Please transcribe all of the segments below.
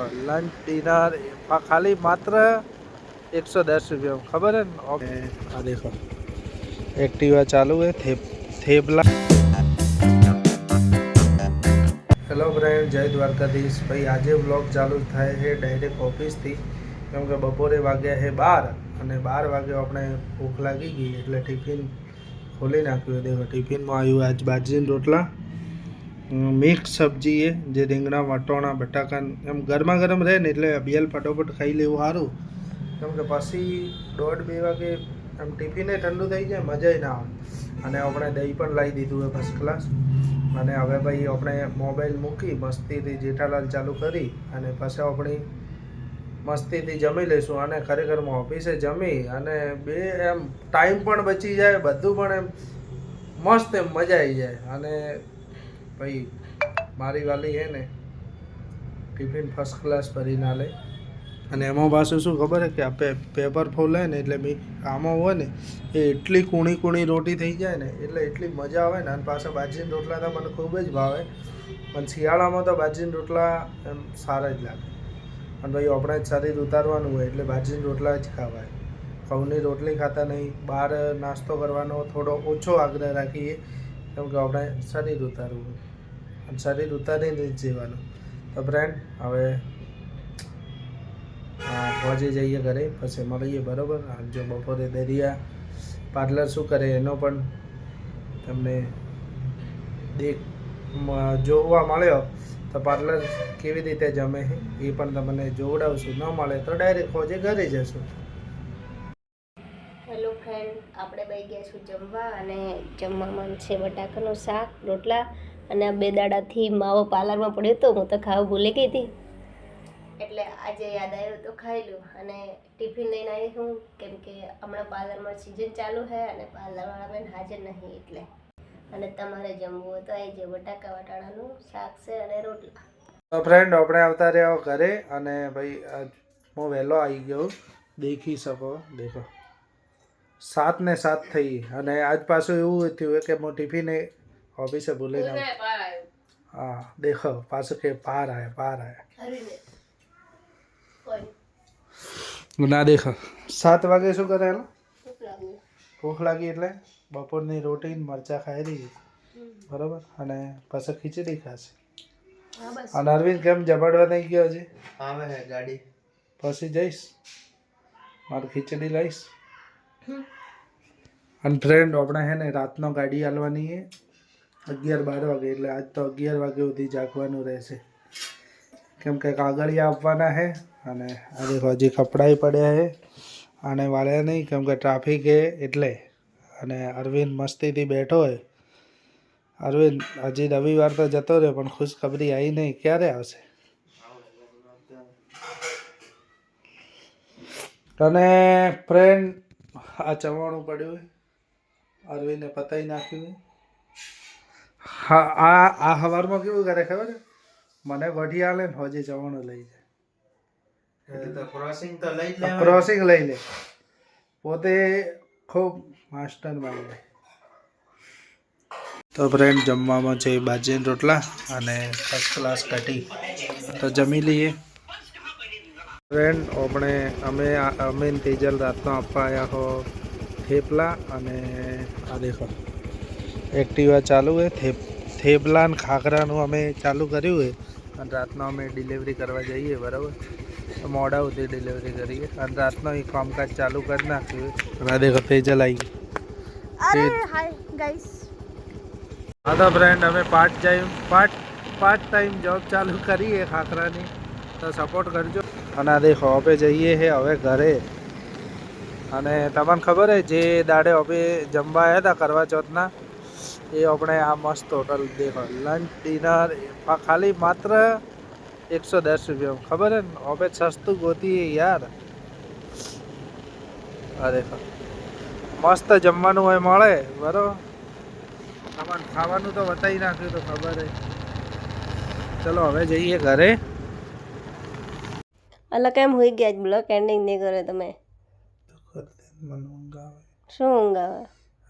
Lunch dinner ખાલી માત્ર એકસો દસ રૂપિયા, ખબર હે આ દેખો. એક્ટિવા ચાલુ હે થેબલા. હેલો ફ્રેન્ડ જય દ્વારકાધીશ. ભાઈ, આજે વ્લોગ ચાલુ થાય છે ડાયરેક્ટ ઓફિસથી કેમ કે બપોરે વાગ્યા છે બાર અને બાર વાગે આપણે ભૂખ લાગી ગઈ એટલે ટિફિન ખોલી નાખ્યું. દેખો ટિફિનમાં આવ્યું આજ બાજરીના રોટલા. મિક્સ સબ્જી એ, જે રીંગણા, વટોણા બટાકા એમ ગરમા ગરમ રહે ને એટલે બેલ ફટોફટ ખાઈ લેવું સારું. કેમ કે પછી દોઢ બે વાગે એમ ટિફિને ઠંડુ થઈ જાય, મજા ના આવે. અને આપણે દહીં પણ લાવી દીધું હોય ફર્સ્ટ ક્લાસ અને હવે ભાઈ આપણે મોબાઈલ મૂકી, મસ્તીથી જેઠાલાલ ચાલુ કરી અને પછી આપણી મસ્તીથી જમી લઈશું. અને ખરેખરમાં ઓફિસે જમી અને બે એમ ટાઈમ પણ બચી જાય, બધું પણ એમ મસ્ત એમ મજા આવી જાય. અને ભાઈ, મારી વાલી હે ને, ટિફિન ફર્સ્ટ ક્લાસ ભરી ના લે. અને એમાં પાછું શું ખબર કે આ પેપર ફોલે ને એટલે બી આમાં હોય ને, એ એટલી કૂણી કૂણી રોટી થઈ જાય ને, એટલે એટલી મજા આવે ને, અને પાછા બાજરીના રોટલા તો મને ખૂબ જ ભાવે. પણ શિયાળામાં તો બાજરીના રોટલા એમ સારા જ લાગે. અને ભાઈ, આપણે જ શરીર ઉતારવાનું હોય એટલે બાજરીના રોટલા જ ખાવાય. ઘઉંની રોટલી ખાતા નહીં, બહાર નાસ્તો કરવાનો થોડો ઓછો આગ્રહ રાખીએ, કેમ કે આપણે શરીર ઉતારવું હોય. શરીર ઉતારીને જ જીવાનું તો ફ્રેન્ડ હવે પહોંચી જઈએ ઘરે, પછી મળીએ, બરાબર? જો બપોરે દરિયા પાર્લર શું કરે એનો પણ તમને દેખ જોવા મળ્યો, તો પાર્લર કેવી રીતે જમે એ પણ તમને જોવડાવશું. ન મળે તો ડાયરેક્ટ પહોંચે ઘરે જશું. હેલો ફ્રેન્ડ આપણે બે ગયા છું જમવા અને જમવામાં છે બટાકાનું શાક, રોટલા અને આ બે દાડાથી માવો પાર્લરમાં પડ્યો હતો હું તો ખાવા ભૂલી ગઈ હતી. એટલે આજે યાદ આવ્યું તો ખાઈ લઉં અને ટિફિન લઈને આવી હું કેમ કે હમણાં પાર્લરમાં સિઝન ચાલુ છે અને પાર્લરવાળા બેન હાજર નહીં એટલે. અને તમારે જમવું હોય તો આવી જાય બટાકા વટાણાનું શાક છે અને રોટલા. તો ફ્રેન્ડ આપણે આવતા રહ્યા ઘરે અને ભાઈ હું વહેલો આવી ગયો. દેખી શકો દેખો. સાત ને સાત થઈ. અને આજ પાછું એવું થયું કે હું ટિફિન ઓફિસે ભૂલી ના હા દેખો પાછું કે પાર આવે પાર આવે ના દેખો સાત વાગે શું કરે એનો ભૂખ લાગી એટલે બપોરની રોટી મરચા મરચાં ખાઈ રહી બરોબર અને પછી ખીચડી ખાશે અને અરવિંદ કેમ જમાડવા નહીં ગયો હજી આવે હે ગાડી પછી જઈશ મારે ખીચડી લઈશ અને ફ્રેન્ડ આપણે હે ને રાતનો ગાડી હાલવાની છે અગિયાર બાર વાગે, એટલે આજ તો અગિયાર વાગે સુધી જાગવાનું રહેશે. કેમ કે કાગળિયા આપવાના છે અને આજે હજી કપડાય પડ્યા છે અને વાળ્યા નહીં, કેમ કે ટ્રાફિક છે એટલે. અને અરવિંદ મસ્તીથી બેઠો હોય અરવિંદ, હજી રવિવાર તો જતો રહ્યો, પણ ખુશખબરી આવી નહીં. ક્યારે આવશે? અને ફ્રેન્ડ આ ચવાણું પડ્યું અરવિંદે પતાઈ નાખ્યું. હા આ આ સવારમાં કેવું કરે ખબર? છે? મને વઢી આલે ને હજી ચવાણું લઈ એટલે ક્રોસિંગ તો લઈ જ જાય ક્રોસિંગ લઈ લે. પોતે ખૂબ માસ્ટર માઇન્ડ તો ફ્રેન્ડ જમવામાં છે બાજરીના રોટલા અને ફર્સ્ટ ક્લાસ કઢી તો જમી લઈએ. ફ્રેન્ડ આપણે અમે અમે તેજલ રાતનો આપવા આવ્યા હો થેપલા અને આ દેખો. એક્ટિવા ચાલુ છે થેપ થેપલા ને ખાખરાનું અમે ચાલુ કર્યું છે અને રાતનો અમે ડિલિવરી કરવા જઈએ બરાબર? તો મોડા સુધી ડિલિવરી કરીએ. અને રાતનો એ કામકાજ ચાલુ કરી નાખ્યું દેખો તેજલ આવી હા તો ફ્રેન્ડ અમે part time part part time job ચાલુ કરીએ ખાખરાની. તો સપોર્ટ કરજો. અને આ દેખો હવે જઈએ છે હવે ઘરે. અને તમને ખબર હે જે દાડે હવે જમવા આવ્યા હતા કરવા ચોથના એ આપણે આ મસ્ત હોટલ દેખો લંચ ડિનર ખાલી માત્ર એકસો દસ રૂપિયા. ખબર હે ને? હવે સસ્તું ગોતીએ યાર. આ દેખો. મસ્ત જમવાનું હોય મળે. બરોબર ખાવાનું તો બતાવી નાખ્યું તો ખબર હે. ચલો હવે જઈએ ઘરે. અલા કેમ હોઈ ગયા જ બ્લોક એન્ડિંગ નહીં કરે તમે. શું ઊંઘ આવે?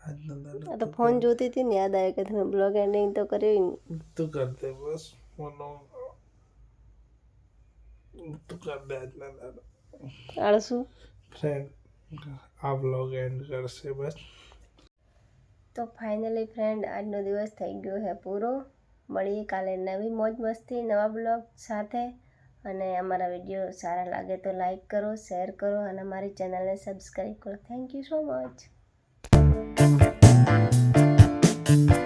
આ તો ફોન જોતી હતી ને યાદ આવ્યું કે તમે બ્લોગ એન્ડિંગ તો કર્યું તું કરતે બસ મને તું કર દે આજના દાદા આળસુ ફ્રેન્ડ આ બ્લોગ એન્ડ કરશે બસ. તો ફાઇનલી ફ્રેન્ડ આજનો દિવસ થઈ ગયો છે પૂરો. મળીએ કાલે નવી મોજ મસ્તી નવા બ્લોગ સાથે. અને અમારા વીડિયો સારા લાગે તો લાઈક કરો શેર કરો અને અમારી ચેનલને સબસ્ક્રાઈબ કરો. Thank you so much Thank you.